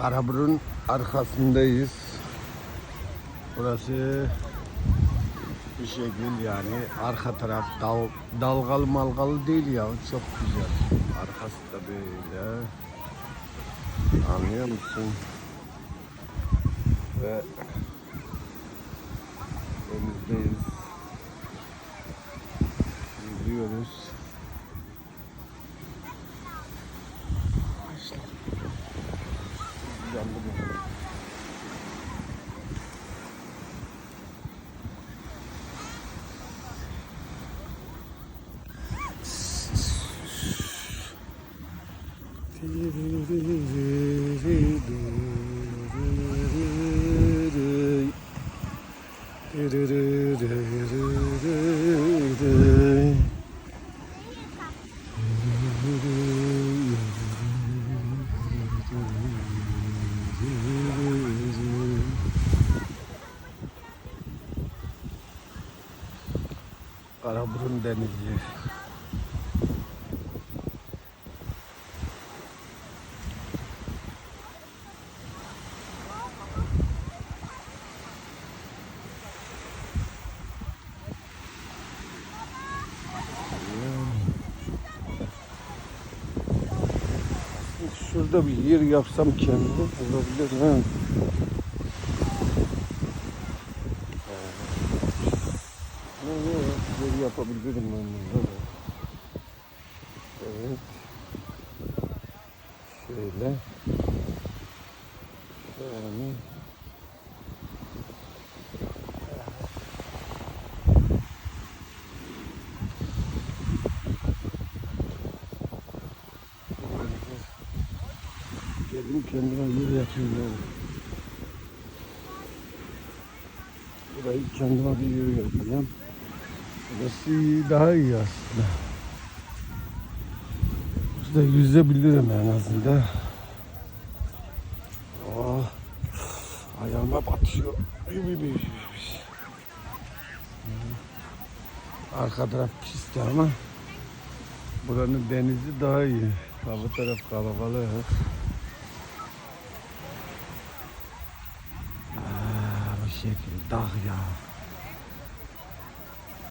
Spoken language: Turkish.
Karaburun arkasındayız. Burası bir şekil yani arka taraf dal, dalgalı malgalı değil ya çok güzel. Arkası da böyle. Anlıyor musun? Ve denizdeyiz. Yüzüyoruz. Karaburun Denizi. Şurada bir yer yapsam kendime olabilir ha. Yer yapabilirim ben burada. da. Evet. Şöyle. Şöyle. Geldim kendime yer yapayım yani. Burayı kendime bir yer yapacağım. Burası daha iyi aslında. Burada yüzebilirim en azından. Oh, ayağıma batıyor. Üy. Arka taraf pisti ama buranın denizi daha iyi. Bu taraf kalabalık. Aa, bu şekil dağ ya.